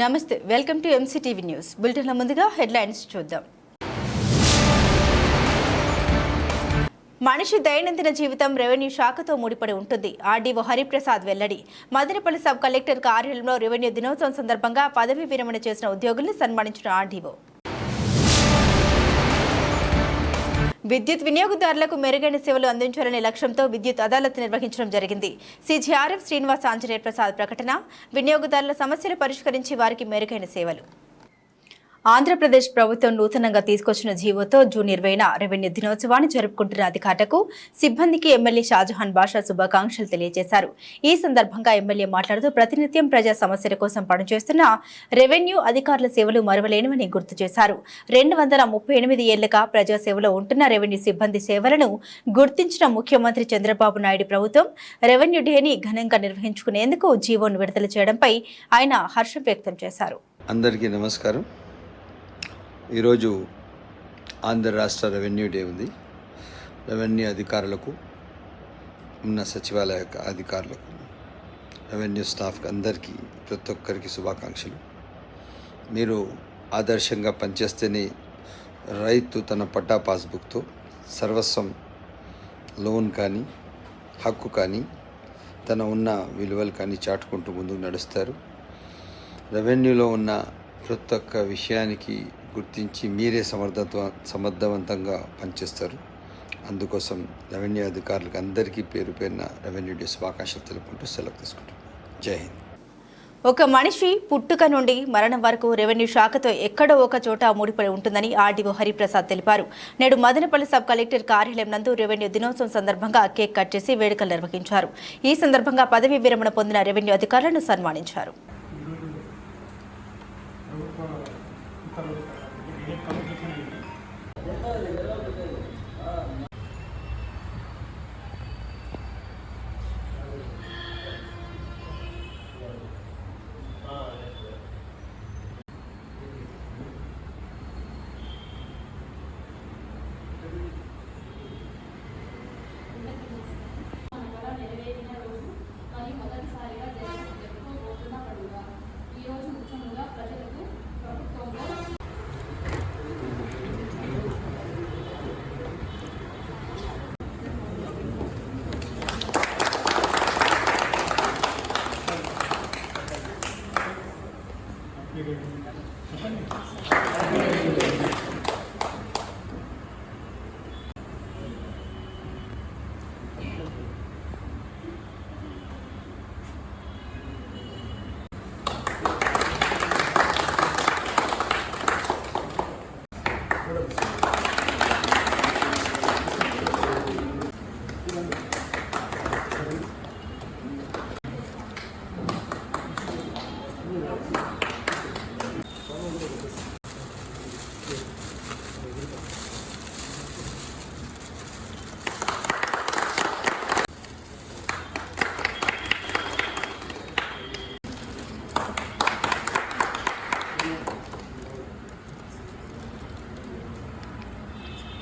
నమస్తే welcome to M C T V news బులెటిన్ల ముందుగా headlines చూద్దాం. మనిషి దైనందిన జీవితం రెవెన్యూ శాఖతో ముడిపడి ఉంటుంది. ఆర్డీఓ హరిప్రసాద్ వెల్లడి. మదనపల్లి సబ్ కలెక్టర్ కార్యాలయంలో రెవెన్యూ దినోత్సవం సందర్భంగా పదవీ విరమణ చేసిన ఉద్యోగుల్ని సన్మానించిన ఆర్డీఓ. విద్యుత్ వినియోగదారులకు మెరుగైన సేవలు అందించాలనే లక్ష్యంతో విద్యుత్ అదాలత్ నిర్వహించడం జరిగింది. సీజీఆర్ఎఫ్ శ్రీనివాస్ ఆంజనేయ ప్రసాద్ ప్రకటన వినియోగదారుల సమస్యలు పరిష్కరించి వారికి మెరుగైన సేవలు. ఆంధ్రప్రదేశ్ ప్రభుత్వం నూతనంగా తీసుకొచ్చిన జీవోతో జూన్ ఇరవైన రెవెన్యూ దినోత్సవాన్ని జరుపుకుంటున్న అధికారులకు సిబ్బందికి ఎమ్మెల్యే షాజహాన్ బాషా శుభాకాంక్షలు తెలియజేశారు. ఈ సందర్భంగా ఎమ్మెల్యే మాట్లాడుతూ ప్రతినిత్యం ప్రజా సమస్యల కోసం పనిచేస్తున్న రెవెన్యూ అధికారుల సేవలు మరువలేనివని గుర్తు చేశారు. రెండు వందల ముప్పై ఎనిమిది ఏళ్ళుగా ప్రజాసేవలో ఉంటున్న రెవెన్యూ సిబ్బంది సేవలను గుర్తించిన ముఖ్యమంత్రి చంద్రబాబు నాయుడు ప్రభుత్వం రెవెన్యూ డేని ఘనంగా నిర్వహించుకునేందుకు జీవోను విడుదల చేయడంపై ఆయన హర్షం వ్యక్తం చేశారు. అందరికీ నమస్కారం. ఈరోజు ఆంధ్ర రాష్ట్ర రెవెన్యూ డే ఉంది. రెవెన్యూ అధికారులకు ఉన్న సచివాలయ అధికారులకు రెవెన్యూ స్టాఫ్కి అందరికీ ప్రతి ఒక్కరికి శుభాకాంక్షలు. మీరు ఆదర్శంగా పనిచేస్తేనే రైతు తన పట్టా పాస్బుక్తో సర్వస్వం లోన్ కానీ హక్కు కానీ తన ఉన్న విలువలు కానీ చాటుకుంటూ ముందుకు నడుస్తారు. రెవెన్యూలో ఉన్న ప్రతి ఒక్క విషయానికి గుర్తించి మీరే సమర్థత్వ సమర్థవంతంగా పనిచేస్తారు. అందుకోసం రెవెన్యూ అధికారులకు అందరికీ పేరు పేరున రెవెన్యూ డే శుభాకాంక్షలు తెలుపుకుంటూ సెలవు తీసుకుంటాం జై హింద్. ఒక మనిషి పుట్టుక నుండి మరణం వరకు రెవెన్యూ శాఖతో ఎక్కడో ఒక చోట ముడిపడి ఉంటుందని ఆర్డీఓ హరిప్రసాద్ తెలిపారు. నేడు మదనపల్లి సబ్ కలెక్టర్ కార్యాలయం నందు రెవెన్యూ దినోత్సవం సందర్భంగా కేక్ కట్ చేసి వేడుకలు నిర్వహించారు. ఈ సందర్భంగా పదవీ విరమణ పొందిన రెవెన్యూ అధికారులను సన్మానించారు.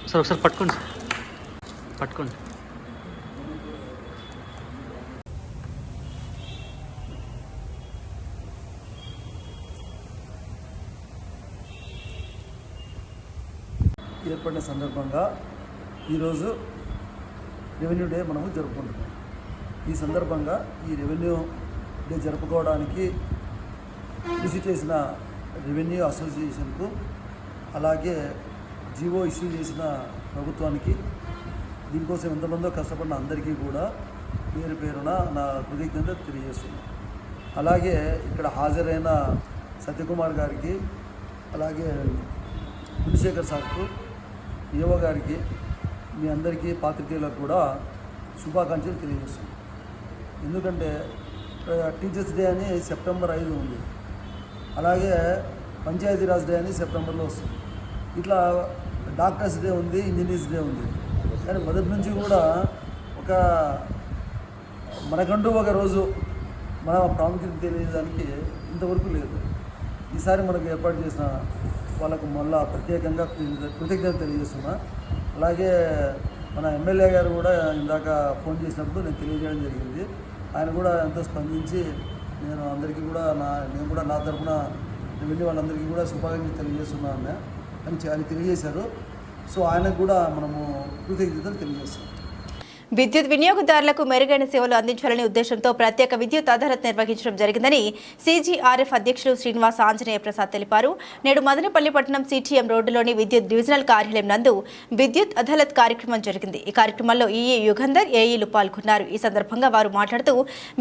సార్ ఒకసారి పట్టుకోండి సార్. పట్టుకోండి. ఏర్పడిన సందర్భంగా ఈరోజు రెవెన్యూ డే మనము జరుపుకుంటున్నాం. ఈ సందర్భంగా ఈ రెవెన్యూ డే జరుపుకోవడానికి కృషి చేసిన రెవెన్యూ అసోసియేషన్కు అలాగే జీవో ఇష్యూ చేసిన ప్రభుత్వానికి దీనికోసం ఎంతమందో కష్టపడిన అందరికీ కూడా పేరు పేరున నా కృతజ్ఞత తెలియజేస్తున్నాను. అలాగే ఇక్కడ హాజరైన సత్యకుమార్ గారికి అలాగే గుణశేఖర్ సార్కు యువ గారికి మీ అందరికీ పాత్రికేయులకు కూడా శుభాకాంక్షలు తెలియజేస్తున్నాను. ఎందుకంటే టీచర్స్ డే అని సెప్టెంబర్ ఐదు ఉంది. అలాగే పంచాయతీరాజ్ డే అని సెప్టెంబర్లో వస్తుంది. ఇట్లా డాక్టర్స్ డే ఉంది ఇంజనీర్స్ డే ఉంది. కానీ మొదటి నుంచి కూడా ఒక మనకంటూ ఒక రోజు మన ప్రాముఖ్యత తెలియడానికి ఇంతవరకు లేదు. ఈసారి మనకు ఏర్పాటు చేసిన వాళ్ళకు మళ్ళా ప్రత్యేకంగా కృతజ్ఞత- తెలియజేస్తున్నా. అలాగే మన ఎమ్మెల్యే గారు కూడా ఇందాక ఫోన్ చేసినప్పుడు నేను తెలియజేయడం జరిగింది. ఆయన కూడా ఎంతో స్పందించి నేను అందరికీ కూడా నా నేను కూడా నా తరఫున వెళ్ళి వాళ్ళందరికీ కూడా శుభాకాంక్షలు తెలియజేస్తున్నాను అని తెలియజేశారు. సో ఆయనకు కూడా మనము కృతజ్ఞతలు తెలియజేస్తాం. విద్యుత్ వినియోగదారులకు మెరుగైన సేవలు అందించాలనే ఉద్దేశంతో ప్రత్యేక విద్యుత్ అదాలత్ నిర్వహించడం జరిగిందని సీజీఆర్ఎఫ్ అధ్యక్షులు శ్రీనివాస్ ఆంజనేయ ప్రసాద్ తెలిపారు. నేడు మదనపల్లి పట్టణం సిటీఎం రోడ్డులోని విద్యుత్ డివిజనల్ కార్యాలయం నందు విద్యుత్ అదాలత్ కార్యక్రమం జరిగింది. ఈ కార్యక్రమంలో ఈఈ యుగంధర్ ఏఈలు పాల్గొన్నారు. ఈ సందర్భంగా వారు మాట్లాడుతూ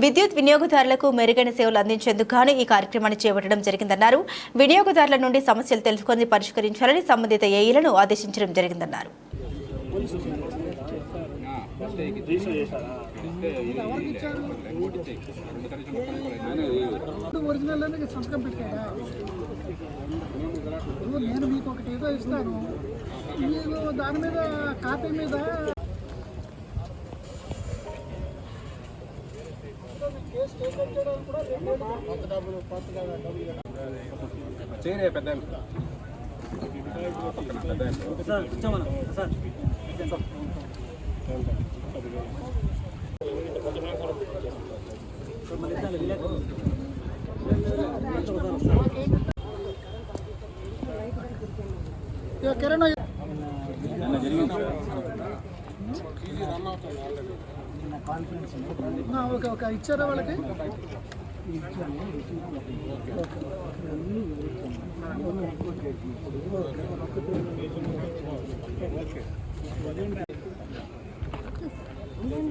విద్యుత్ వినియోగదారులకు మెరుగైన సేవలు అందించేందుకు గాను ఈ కార్యక్రమాన్ని చేపట్టడం జరిగిందన్నారు. వినియోగదారుల నుండి సమస్యలు తెలుసుకొని పరిష్కరించాలని సంబంధిత ఏఈలను ఆదేశించడం జరిగిందన్నారు. ఒరిజినల్ అనేది సంతకం పెట్టారా నేను మీకు ఒకటి ఏదో ఇస్తాను మీరు దాని మీద కాపీ మీద ఇక కిరణ్ ఓకే ఓకే ఇచ్చారా వాళ్ళకి?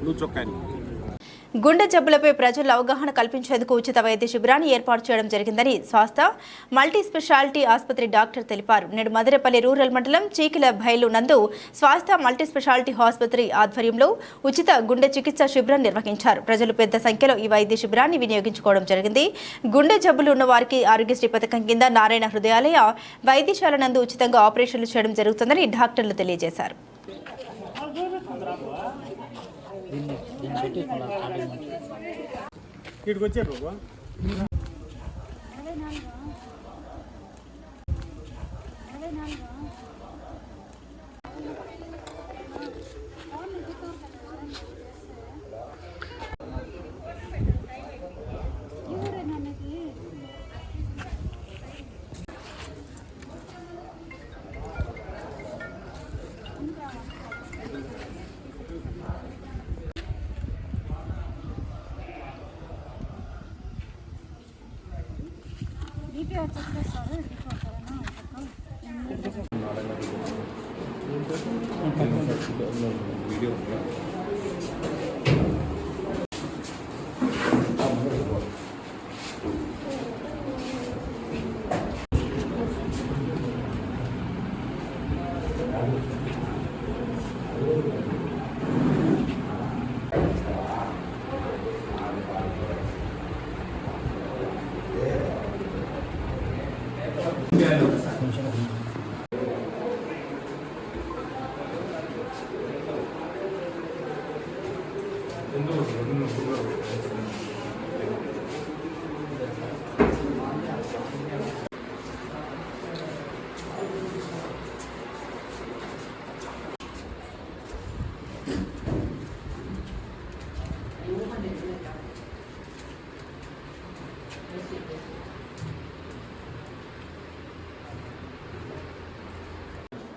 నువ్వు చొక్కాని గుండె జబ్బులపై ప్రజల్లో అవగాహన కల్పించేందుకు ఉచిత వైద్య శిబిరాన్ని ఏర్పాటు చేయడం జరిగిందని స్వాస్థ మల్టీ స్పెషాలిటీ ఆసుపత్రి డాక్టర్ తెలిపారు. నేడు మదిరపల్లి రూరల్ మండలం చీకిల బయలు నందు స్వాస్థ మల్టీ స్పెషాలిటీ ఆసుపత్రి ఆధ్వర్యంలో ఉచిత గుండె చికిత్స శిబిరం నిర్వహించారు. ప్రజలు పెద్ద సంఖ్యలో ఈ వైద్య శిబిరాన్ని వినియోగించుకోవడం జరిగింది. గుండె జబ్బులు ఉన్న వారికి ఆరోగ్యశ్రీ పథకం కింద నారాయణ హృదయాలయ వైద్యశాల నందు ఉచితంగా ఆపరేషన్లు చేయడం జరుగుతుందని డాక్టర్లు తెలియజేశారు. ఇక్కడికి వచ్చారు బాబు.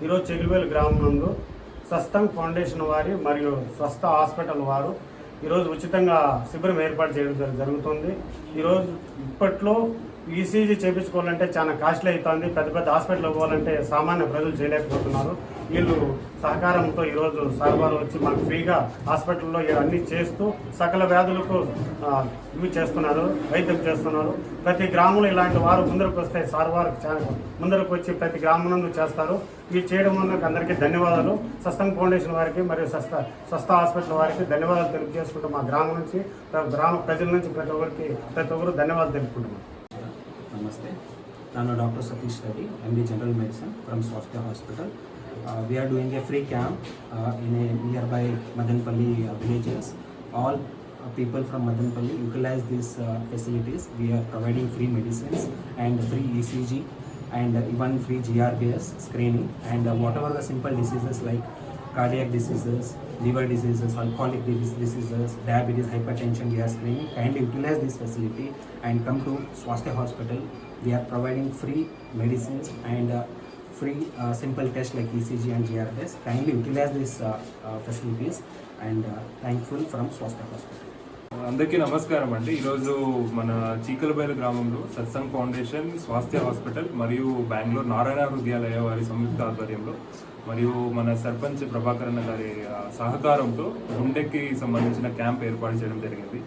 ఈరోజు చెగిలివేలు గ్రామం నందు స్వస్థం ఫౌండేషన్ వారి మరియు స్వస్థ హాస్పిటల్ వారు ఈరోజు ఉచితంగా శిబిరం ఏర్పాటు చేయడం జరుగుతుంది. ఈరోజు ఇప్పట్లో ఈసీజీ చేయించుకోవాలంటే చాలా కాస్ట్లీ అవుతుంది. పెద్ద పెద్ద హాస్పిటల్ పోవాలంటే సామాన్య ప్రజలు చేయలేకపోతున్నారు. వీళ్ళు సహకారంతో ఈరోజు సార్ వారు వచ్చి మనకు ఫ్రీగా హాస్పిటల్లో అన్నీ చేస్తూ సకల వ్యాధులకు ఆ, ఇవి చేస్తున్నారు వైద్యం చేస్తున్నారు ప్రతి గ్రామంలో ఇలాంటి వారు ముందరకు వస్తే సార్ వారు చాలా ముందరకు వచ్చి ప్రతి గ్రామం చేస్తారు ఇవి చేయడం వల్ల అందరికీ ధన్యవాదాలు సస్తంగ్ ఫౌండేషన్ వారికి మరియు సస్త స్వస్థ హాస్పిటల్ వారికి ధన్యవాదాలు తెలియజేసుకుంటూ మా గ్రామం నుంచి గ్రామ ప్రజల నుంచి ప్రతి ఒక్కరికి ప్రతి ఒక్కరు ధన్యవాదాలు తెలుపుకుంటున్నాం ನಮಸ್ತೆ ನಾನು doctor Satish Reddy M D general medicine from Swasthya hospital Uh, we are doing a free camp uh, in a nearby Madanpalli uh, villages. All people from Madanpalli utilize these facilities. We are providing free medicines and free ECG and even free GRBS screening and whatever the simple diseases like cardiac diseases, liver diseases, alcoholic diseases, diabetes, hypertension, gas screening, kindly utilize this facility and come to Swasthya Hospital. We are providing free medicines and uh, free uh, simple tests like ECG and GR GRBS. Kindly utilize these uh, uh, facilities and uh, thankful from Swasthya Hospital. అందరికీ నమస్కారం అండి ఈరోజు మన చీకలబైలు గ్రామంలో satsang foundation స్వాస్థ్య hospital మరియు బెంగళూరు నారాయణ హృదయాలయ వారి సంయుక్త ఆధ్వర్యంలో మరియు మన సర్పంచ్ ప్రభాకరణ గారి సహకారంతో గుండెకి సంబంధించిన క్యాంప్ ఏర్పాటు చేయడం జరిగింది.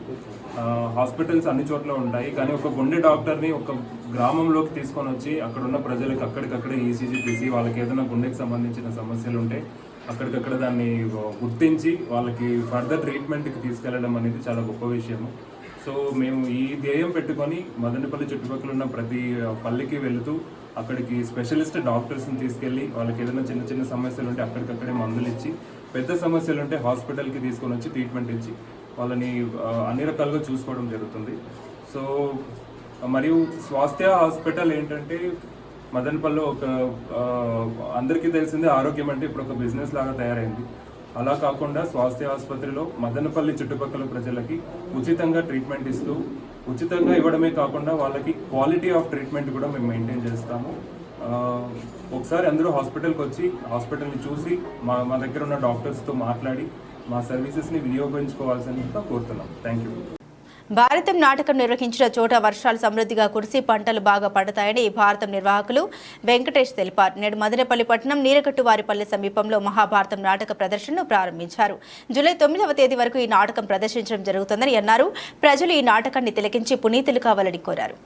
హాస్పిటల్స్ అన్ని చోట్ల ఉంటాయి కానీ ఒక గుండె డాక్టర్ని ఒక గ్రామంలోకి తీసుకొని వచ్చి అక్కడ ఉన్న ప్రజలకు అక్కడికక్కడే ఈసీజీ తీసి వాళ్ళకి ఏదైనా గుండెకి సంబంధించిన సమస్యలు ఉంటే అక్కడికక్కడ దాన్ని గుర్తించి వాళ్ళకి ఫర్దర్ ట్రీట్మెంట్కి తీసుకెళ్ళడం అనేది చాలా గొప్ప విషయము. సో మేము ఈ ధ్యేయం పెట్టుకొని మదనపల్లి చుట్టుపక్కల ఉన్న ప్రతి పల్లెకి వెళుతూ అక్కడికి స్పెషలిస్ట్ డాక్టర్స్ని తీసుకెళ్ళి వాళ్ళకి ఏదైనా చిన్న చిన్న సమస్యలు ఉంటే అక్కడికక్కడే మందులు ఇచ్చి పెద్ద సమస్యలు ఉంటే హాస్పిటల్కి తీసుకొని వచ్చి ట్రీట్మెంట్ ఇచ్చి వాళ్ళని అన్ని రకాలుగా చూసుకోవడం జరుగుతుంది. సో మరియు స్వాస్థ్య హాస్పిటల్ ఏంటంటే మదనపల్లిలో ఒక అందరికీ తెలిసిందే ఆరోగ్యం అంటే ఇప్పుడు ఒక బిజినెస్ లాగా తయారైంది. అలా కాకుండా స్వాస్థ్య ఆసుపత్రిలో మదనపల్లి చుట్టుపక్కల ప్రజలకి ఉచితంగా ట్రీట్మెంట్ ఇస్తూ ఉచితంగా ఇవ్వడమే కాకుండా వాళ్ళకి క్వాలిటీ ఆఫ్ ట్రీట్మెంట్ కూడా మేము మెయింటైన్ చేస్తాము. ఒకసారి అందరూ హాస్పిటల్కి వచ్చి హాస్పిటల్ని చూసి మా మా దగ్గర ఉన్న డాక్టర్స్తో మాట్లాడి మా సర్వీసెస్ని వినియోగించుకోవాల్సిందిగా కోరుతున్నాం. థ్యాంక్ యూ భారతం నాటకం నిర్వహించిన చోట వర్షాలు సమృద్ధిగా కురిసి పంటలు బాగా పండుతాయని భారతం నిర్వాహకులు వెంకటేష్ తెలిపారు. నేడు మదనపల్లి పట్టణం నీరగట్టువారిపల్లి సమీపంలో మహాభారతం నాటక ప్రదర్శనను ప్రారంభించారు. జూలై తొమ్మిదవ తేదీ వరకు ఈ నాటకం ప్రదర్శించడం జరుగుతుందని అన్నారు. ప్రజలు ఈ నాటకాన్ని తిలకించి పునీతులు కావాలని కోరారు.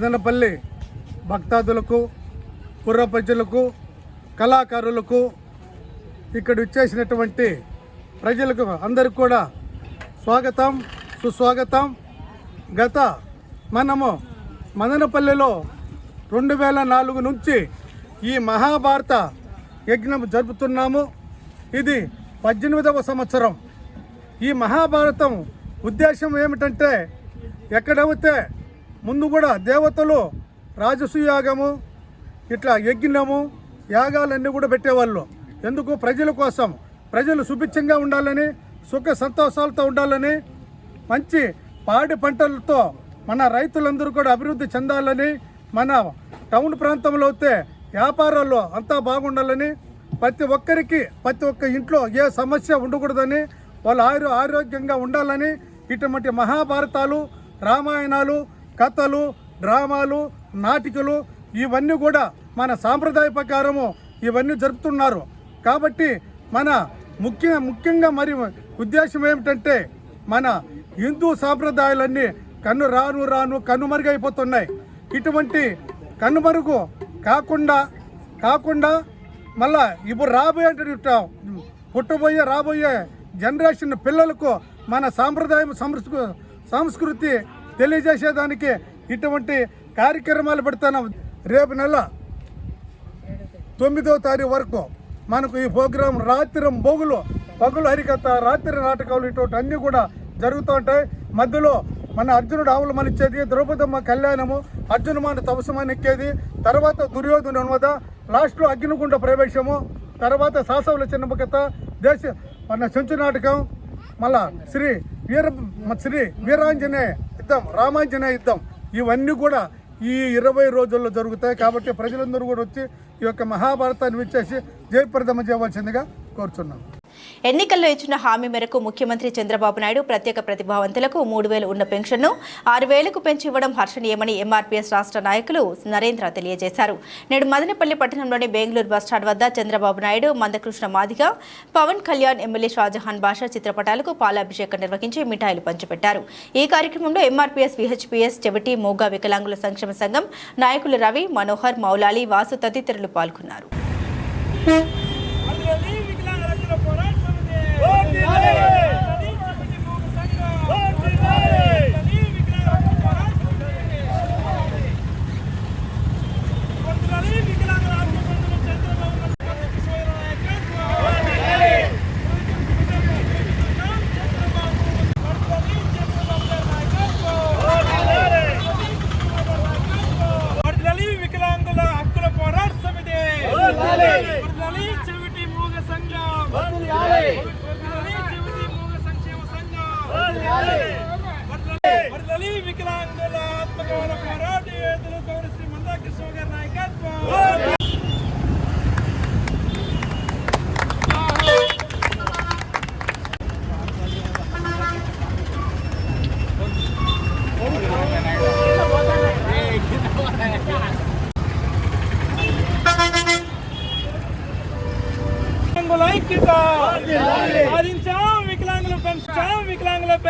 మదనపల్లి భక్తాదులకు కుర్ర ప్రజలకు కళాకారులకు ఇక్కడ ఇచ్చేసినటువంటి ప్రజలకు అందరికి కూడా స్వాగతం సుస్వాగతం. గత మనము మదనపల్లిలో రెండు వేల నాలుగు నుంచి ఈ మహాభారత యజ్ఞం జరుపుతున్నాము. ఇది పద్దెనిమిదవ సంవత్సరం. ఈ మహాభారతం ఉద్దేశం ఏమిటంటే ఎక్కడైతే ముందు కూడా దేవతలు రాజసూయాగము ఇట్లా యజ్ఞము యాగాలన్నీ కూడా పెట్టేవాళ్ళు. ఎందుకు? ప్రజల కోసం. ప్రజలు సుభిక్షంగా ఉండాలని సుఖ సంతోషాలతో ఉండాలని మంచి పాడి పంటలతో మన రైతులందరూ కూడా అభివృద్ధి చెందాలని మన టౌన్ ప్రాంతంలో అయితే వ్యాపారాల్లో అంతా బాగుండాలని ప్రతి ఒక్కరికి ప్రతి ఒక్క ఇంట్లో ఏ సమస్య ఉండకూడదని వాళ్ళు ఆరో ఆరోగ్యంగా ఉండాలని ఇటువంటి మహాభారతాలు రామాయణాలు కథలు డ్రామాలు నాటికలు ఇవన్నీ కూడా మన సాంప్రదాయ ప్రకారము ఇవన్నీ జరుపుతున్నారు. కాబట్టి మన ముఖ్య ముఖ్యంగా మరి ఉద్దేశం ఏమిటంటే మన హిందూ సాంప్రదాయాలన్నీ కన్ను రాను రాను కనుమరుగైపోతున్నాయి ఇటువంటి కనుమరుగు కాకుండా కాకుండా మళ్ళా ఇప్పుడు రాబోయే పుట్టబోయే రాబోయే జనరేషన్ పిల్లలకు మన సాంప్రదాయం సంస్కృ సంస్కృతి తెలియజేసేదానికి ఇటువంటి కార్యక్రమాలు పెడతాను రేపు నెల తొమ్మిదో తారీఖు వరకు మనకు ఈ ప్రోగ్రాం రాత్రి బొగులు పగులు హరికథ రాత్రి నాటకాలు ఇటువంటి అన్నీ కూడా జరుగుతూ ఉంటాయి. మధ్యలో మన అర్జునుడు ఆవులు ఇచ్చేది ద్రౌపదమ్మ కళ్యాణము అర్జునమాన తపస్సుమని తర్వాత దుర్యోధన అనువద లాస్ట్లో అగ్నిగుండ ప్రవేశము తర్వాత శాసవుల చిన్న కథ దేశ మన చెంచు నాటకం మళ్ళా శ్రీ వీర శ్రీ వీరాంజనేయ యుద్ధం రామాంజన యుద్ధం ఇవన్నీ కూడా ఈ ఇరవై రోజుల్లో జరుగుతాయి కాబట్టి ప్రజలందరూ కూడా వచ్చి ఈ యొక్క మహాభారతాన్ని విచ్చేసి జయప్రదం చేయవలసిందిగా కోరుచున్నాం. ఎన్నికల్లో ఇచ్చిన హామీ మేరకు ముఖ్యమంత్రి చంద్రబాబు నాయుడు ప్రత్యేక ప్రతిభావంతులకు మూడు వేలు ఉన్న పెన్షన్ను ఆరు వేలకు పెంచి ఇవ్వడం హర్షణీయమని ఎంఆర్పీఎస్ రాష్ట్ర నాయకులు నరేంద్ర తెలియజేశారు. నేడు మదనపల్లి పట్టణంలోని బెంగళూరు బస్టాండ్ వద్ద చంద్రబాబు నాయుడు మందకృష్ణ మాదిగ పవన్ కళ్యాణ్ ఎమ్మెల్యే షాజహాన్ బాషా చిత్రపటాలకు పాలాభిషేకం నిర్వహించి మిఠాయిలు పంచిపెట్టారు. ఈ కార్యక్రమంలో ఎంఆర్పీఎస్ విహెచ్పీఎస్ చెవిటి మోగా వికలాంగుల సంక్షేమ సంఘం నాయకులు రవి మనోహర్ మౌలాలి వాసు తదితరులు పాల్గొన్నారు. Hare!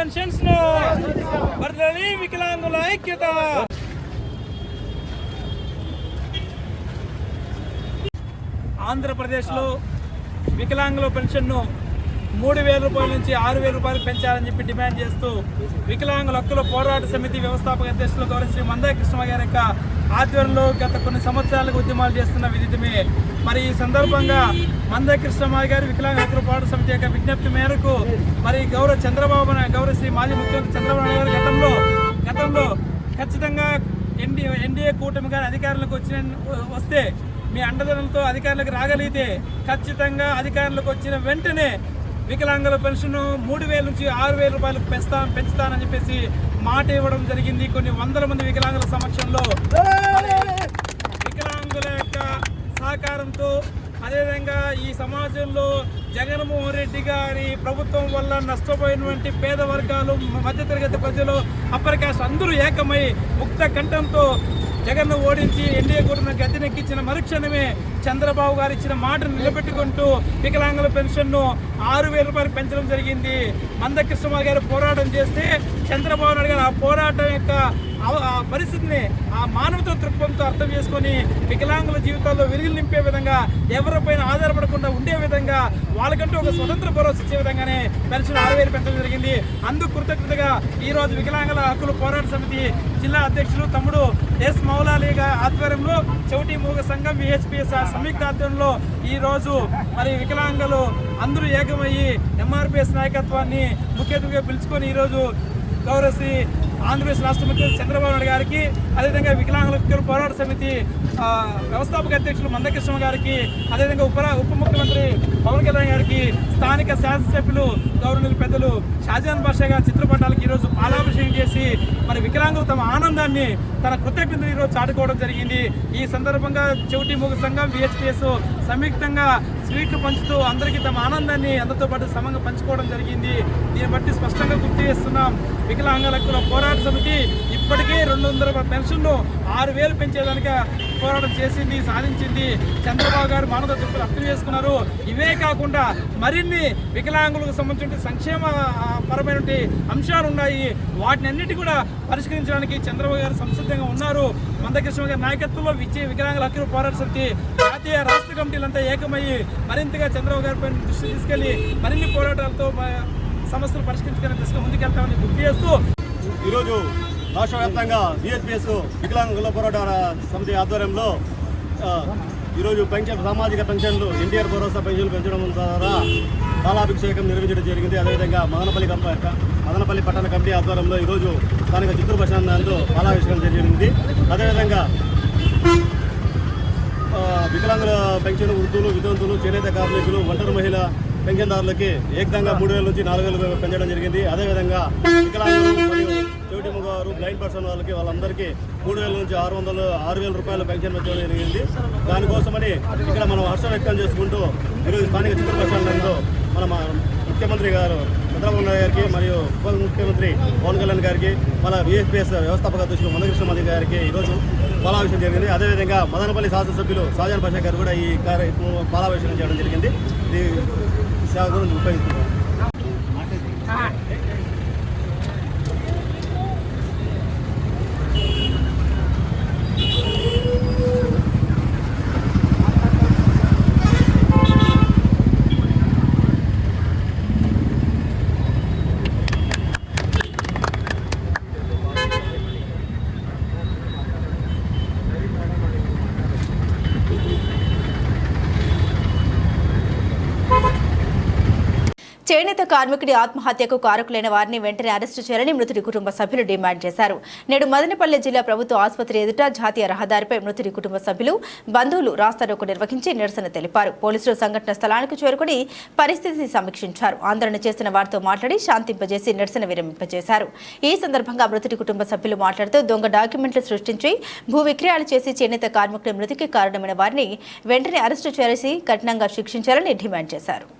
పెన్షన్స్ను వర్ధిల్లాలి వికలాంగుల ఐక్యత ఆంధ్రప్రదేశ్లో వికలాంగుల పెన్షన్ను మూడు వేల రూపాయల నుంచి ఆరు వేల రూపాయలు పెంచాలని చెప్పి డిమాండ్ చేస్తూ వికలాంగుల హక్కుల పోరాట సమితి వ్యవస్థాపక అధ్యక్షులు గౌరవ శ్రీ మందా కృష్ణ గారి యొక్క ఆధ్వర్యంలో గత కొన్ని సంవత్సరాలకు ఉద్యమాలు చేస్తున్న విదితమే. మరి ఈ సందర్భంగా మందా కృష్ణమాయ గారి వికలాంగ హక్కుల పోరాట సమితి యొక్క విజ్ఞప్తి మేరకు మరి గౌరవ చంద్రబాబు నాయుడు గౌరవ శ్రీ మాజీ ముఖ్యమంత్రి చంద్రబాబు నాయుడు గారు గతంలో గతంలో ఖచ్చితంగా ఎన్డీ ఎన్డీఏ కూటమి గారి అధికారులకు వచ్చిన వస్తే మీ అండదండలతో అధికారులకు రాగలిగితే ఖచ్చితంగా అధికారులకు వచ్చిన వెంటనే వికలాంగుల పెన్షన్ మూడు వేల నుంచి ఆరు వేల రూపాయలకు పెంచుతా పెంచుతానని చెప్పేసి మాట ఇవ్వడం జరిగింది. కొన్ని వందల మంది వికలాంగుల సమక్షంలో వికలాంగుల యొక్క సహకారంతో అదేవిధంగా ఈ సమాజంలో జగన్మోహన్ రెడ్డి గారి ప్రభుత్వం వల్ల నష్టపోయినటువంటి పేద వర్గాలు మధ్యతరగతి ప్రజలు అప్పర్ కాస్ట్ అందరూ ఏకమై ముక్త కంఠంతో జగన్ను ఓడించి ఎన్డీఏ కూటమి గద్దెనెక్కించిన మరుక్షణమే చంద్రబాబు గారు ఇచ్చిన మాటను నిలబెట్టుకుంటూ వికలాంగుల పెన్షన్ను ఆరు వేల రూపాయలు పెంచడం జరిగింది. మందకృష్ణ గారు పోరాటం చేస్తే చంద్రబాబు నాయుడు గారు ఆ పోరాటం యొక్క పరిస్థితిని ఆ మానవత దృక్పథంతో అర్థం చేసుకొని వికలాంగుల జీవితాల్లో వెలుగులు నింపే విధంగా ఎవరిపైన ఆధారపడకుండా ఉండే విధంగా వాళ్ళకంటూ ఒక స్వతంత్ర భరోసా ఇచ్చే విధంగానే పెన్షన్ ఆరు వేలు పెంచడం జరిగింది. అందుకు కృతజ్ఞతగా ఈరోజు వికలాంగుల హక్కుల పోరాట సమితి జిల్లా అధ్యక్షులు తమ్ముడు ఎస్ మౌలాలి ఆధ్వర్యంలో చౌటి మూగ సంఘం విహెచ్పిఎస్ సంయుక్త ఆధ్వర్యంలో ఈ రోజు మరి వికలాంగులు అందరూ ఏకమయ్యి ఎంఆర్పిఎస్ నాయకత్వాన్ని ముఖ్య అతిథిగా పిలుచుకొని ఈరోజు గౌరవ శ్రీ ఆంధ్రప్రదేశ్ రాష్ట్ర ముఖ్యమంత్రి చంద్రబాబు నాయుడు గారికి అదేవిధంగా వికలాంగుల పోరాట సమితి వ్యవస్థాపక అధ్యక్షులు మందకృష్ణ గారికి అదేవిధంగా ఉప ఉప ముఖ్యమంత్రి పవన్ కళ్యాణ్ గారికి స్థానిక శాసనసభ్యులు గౌరవనీయులు పెద్దలు షాజహాన్ బాషా గారి చిత్రపటాలకు ఈరోజు పాలాభిషేకం చేసి మరి వికలాంగులు తమ ఆనందాన్ని తన కృతజ్ఞతలు ఈరోజు చాటుకోవడం జరిగింది. ఈ సందర్భంగా చెవిటి మూగ సంఘం విహెచ్పిఎస్ సంయుక్తంగా స్వీట్లు పంచుతూ అందరికీ తమ ఆనందాన్ని అందరితో పాటు సమంగా పంచుకోవడం జరిగింది. దీన్ని బట్టి స్పష్టంగా గుర్తు చేస్తున్నాం. వికలాంగుల హక్కుల పోరాట సమితి ఇప్పటికే రెండు వందల పెన్షన్ను ఆరు వేలు పెంచేదానికి పోరాటం చేసింది సాధించింది. చంద్రబాబు గారు మానవ దృక్పథం అర్థం చేసుకున్నారు. ఇవే కాకుండా మరిన్ని వికలాంగులకు సంబంధించిన సంక్షేమ పరమైనటువంటి అంశాలు ఉన్నాయి. వాటిని అన్నిటి కూడా పరిష్కరించడానికి చంద్రబాబు గారు సంసిద్ధంగా ఉన్నారు. మందకృష్ణ గారి నాయకత్వంలో విజయ వికలాంగుల హక్కుల పోరాట సమితి జాతీయ రాష్ట్ర కమిటీలంతా ఏకమయ్యి మరింతగా చంద్రబాబు గారిపై దృష్టి తీసుకెళ్ళి మరిన్ని పోరాటాలతో సమస్యలు పరిష్కరించుకునే దిశగా ముందుకెళ్తామని గుర్తు చేస్తూ ఈరోజు రాష్ట్ర వ్యాప్తంగా బిఎస్పిఎస్ వికలాంగుల పోరాట సమితి ఆధ్వర్యంలో ఈరోజు పెన్షన్ సామాజిక పెన్షన్లు ఎన్టీఆర్ భరోసా పెన్షన్లు పెంచడం ద్వారా కాలాభిషేకం నిర్వహించడం జరిగింది. అదేవిధంగా మదనపల్లి మదనపల్లి పట్టణ కమిటీ ఆధ్వర్యంలో ఈరోజు స్థానిక చిత్తూరు బస్ నందు కాలాభిషేకం జరిగింది. అదేవిధంగా వికలాంగుల పెన్షన్ వృద్ధులు వితంతులు చేనేత కార్మికులు ఒంటరి మహిళ పెన్షన్దారులకి ఏకంగా మూడు వేల నుంచి నాలుగు వేలు పెంచడం జరిగింది. అదేవిధంగా వికలాంగులు మరియు చెవిటి బ్లైండ్ పర్సన్ వాళ్ళకి వాళ్ళందరికీ మూడు వేల నుంచి ఆరు వందలు ఆరు వేల రూపాయల పెన్షన్ పెంచడం జరిగింది. దానికోసమని ఇక్కడ మనం హర్షం వ్యక్తం చేసుకుంటూ ఈరోజు స్థానిక చిత్తూరు మన ముఖ్యమంత్రి గారు చంద్రబాబు నాయుడు గారికి మరియు ఉప ముఖ్యమంత్రి పవన్ కళ్యాణ్ గారికి మన విఎస్పిఎస్ వ్యవస్థాపక అధ్యక్షులు మందకృష్ణ మంత్రి గారికి ఈరోజు పాలాభిషేకం జరిగింది. అదేవిధంగా మదనపల్లి శాసనసభ్యులు షాజాన్ పాషా గారు కూడా ఈ కార్యక్రమం పాలాభిషేకం చేయడం జరిగింది. ఇది సేవ గురించి ఉపయోగిస్తున్నారు చేనేత కార్మికుడి ఆత్మహత్యకు కారకులైన వారిని వెంటనే అరెస్టు చేయాలని మృతుడి కుటుంబ సభ్యులు డిమాండ్ చేశారు. నేడు మదనపల్లె జిల్లా ప్రభుత్వ ఆసుపత్రి ఎదుట జాతీయ రహదారిపై మృతుడి కుటుంబ సభ్యులు బంధువులు రాస్తారోకు నిర్వహించి నిరసన తెలిపారు. పోలీసులు సంఘటన స్థలానికి చేరుకుని పరిస్థితిని సమీక్షించారు. ఆందోళన చేసిన వారితో మాట్లాడి శాంతింపజేసి నిరసన విరమింపజేశారు. ఈ సందర్భంగా మృతుడి కుటుంబ సభ్యులు మాట్లాడుతూ దొంగ డాక్యుమెంట్లు సృష్టించి భూ విక్రయాలు చేసి చేనేత కార్మికుడి మృతికి కారణమైన వారిని వెంటనే అరెస్టు చేసి కఠినంగా శిక్షించాలని డిమాండ్ చేశారు.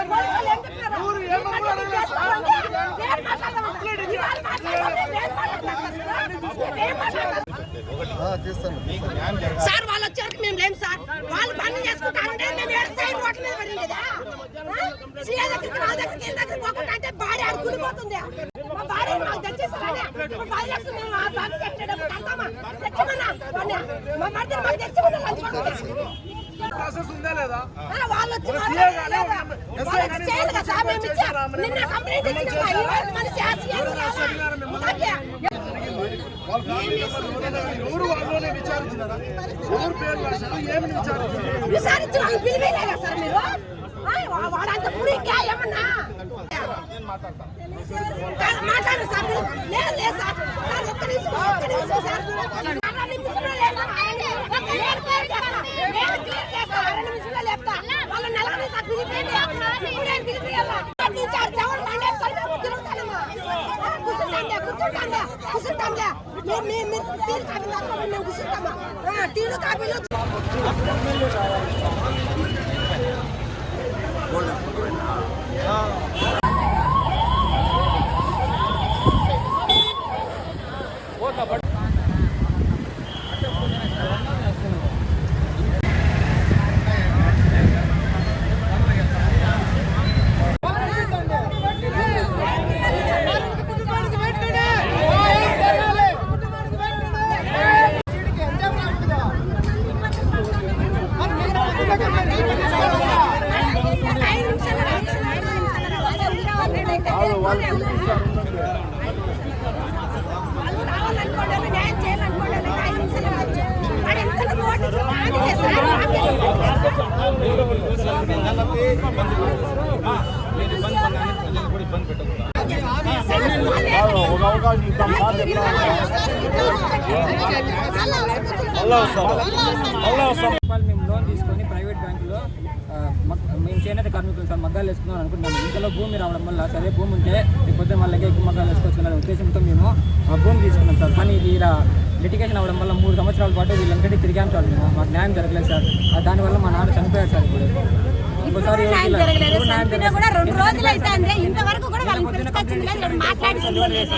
సార్ వాళ్ళు వచ్చారు మేము లేము సార్. వాళ్ళు పని చేసుకుంటా మేము రోడ్ల మీద పడి సీఏ దగ్గరికి వాళ్ళ దగ్గరికి వీళ్ళ దగ్గరికి పోకుండా అంటే భార్య మా భార్య మాకు తెచ్చేసారని మా భార్య మేము ఆ తెచ్చమన్నా మా మాకు తెచ్చమన్నా లంచ్ వాళ్ళు. ఎవరు? వాళ్ళలోనే ఎవరు పేరు రాశారు? ఏమని వాళ్ళు పిలివేలేదా సార్ మీరు? వాడంత పురికా ఏమన్నా? మాట్లాడు సార్ మీరు. లేదు లేదు సార్. సార్ ఒక్క నిమిషం ఒక్క నిమిషం సార్. చేస్తా. అర నిమిషంలో లేపుతా. వాళ్ళ నెలని సార్ పిలిపియండి. ఇప్పుడే పిలిపియాలా? పట్టించారు. చెవులు మండేసుకొని మేము తిరుగుతానమ్మా. ఆ, కూర్చుంటాంలే, కూర్చుంటాంలే, కూర్చుంటాంలే. మీరు- మీరు- మీరు టీలు కాపీలు రాసుకోండి, మేము కూర్చుంటామా. ఆ, టీలు కాపీలు వాళ్ళు మేము లోన్ తీసుకొని ప్రైవేట్ బ్యాంకులో మేము చేనేత కార్మికులు సార్ మగ్గాలు వేసుకుందాం అనుకుంటున్నాము ఇంతలో భూమి రావడం వల్ల సరే భూమి ఉంటే పొద్దున మళ్ళీ ఎక్కువ మగ్గాలు వేసుకోవచ్చు ఉద్దేశంతో మేము ఆ భూమి తీసుకున్నాం సార్. కానీ ఇది ఇలా లిటిగేషన్ అవ్వడం వల్ల మూడు సంవత్సరాల పాటు వీళ్ళందరికీ తిరిగాం సార్ మేము. మాకు న్యాయం జరగలేదు సార్. దానివల్ల మా నాన్న చనిపోయారు సార్ ఇప్పుడు. ఇంకోసారి న్యాయం జరగలేదు కూడా రెండు రోజులు అయితే ఇంతవరకు కూడా వాళ్ళని పిలుచుకొచ్చింది లేదు వీళ్ళు మాట్లాడి లేదు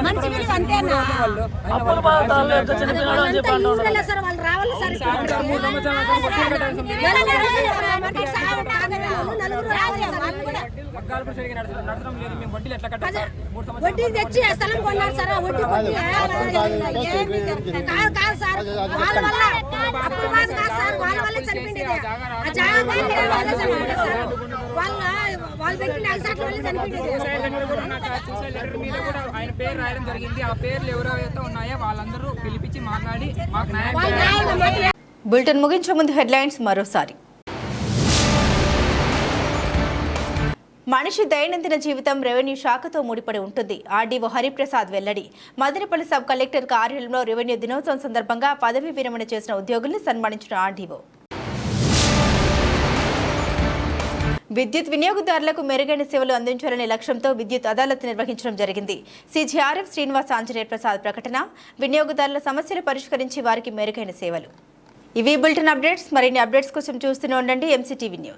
మనిషి విలువ అంతేనా వాళ్ళు అయినా వాళ్ళు వాళ్ళంతా ఊళ్ళో సార్ వాళ్ళు రావాలి వడ్డీ తెచ్చి స్థలం కొన్నారు సార్ వడ్డీ కొట్టి కాదు కాదు సార్ వాళ్ళ వల్ల అప్పుడు కాదు కాదు సార్ చనిపోయింది ఆ జాగా వాళ్ళే చనిపోయింది సార్ వాళ్ళ వాళ్ళు పెట్టిన ఎగ్జాక్ట్ వల్ల చనిపోయింది సూసైడ్ లెటర్ కూడా ఉన్న సార్ సూసైడ్ లెటర్ మీద కూడా ఆయన పేరు రాయడం జరిగింది. ఆ పేర్లు ఎవరైతే ఉన్నాయో వాళ్ళందరూ పిలిపించి మాట్లాడి మాకు న్యాయం వాళ్ళ చేయాలి. న్యాయం మాకు బులెటిన్ ముగించే ముందు హెడ్లైన్స్ మరోసారి. మనిషి దైనందిన జీవితం రెవెన్యూ శాఖతో ముడిపడి ఉంటుంది. ఆర్డీఓ హరిప్రసాద్ వెల్లడి. మదనపల్లి సబ్ కలెక్టర్ కార్యాలయంలో రెవెన్యూ దినోత్సవం సందర్భంగా పదవీ విరమణ చేసిన ఉద్యోగుల్ని సన్మానించిన ఆర్డీఓ. విద్యుత్ వినియోగదారులకు మెరుగైన సేవలు అందించాలనే లక్ష్యంతో విద్యుత్ అదాలత్ నిర్వహించడం జరిగింది. సిజిఆర్ఎఫ్ శ్రీనివాస్ ఆంజనేయ ప్రసాద్ ప్రకటన వినియోగదారుల సమస్యలు పరిష్కరించి వారికి మెరుగైన సేవలు. ఇవి బులెటిన్ అప్డేట్స్. మరిన్ని అప్డేట్స్ కోసం చూస్తూనే ఉండండి. MCTV news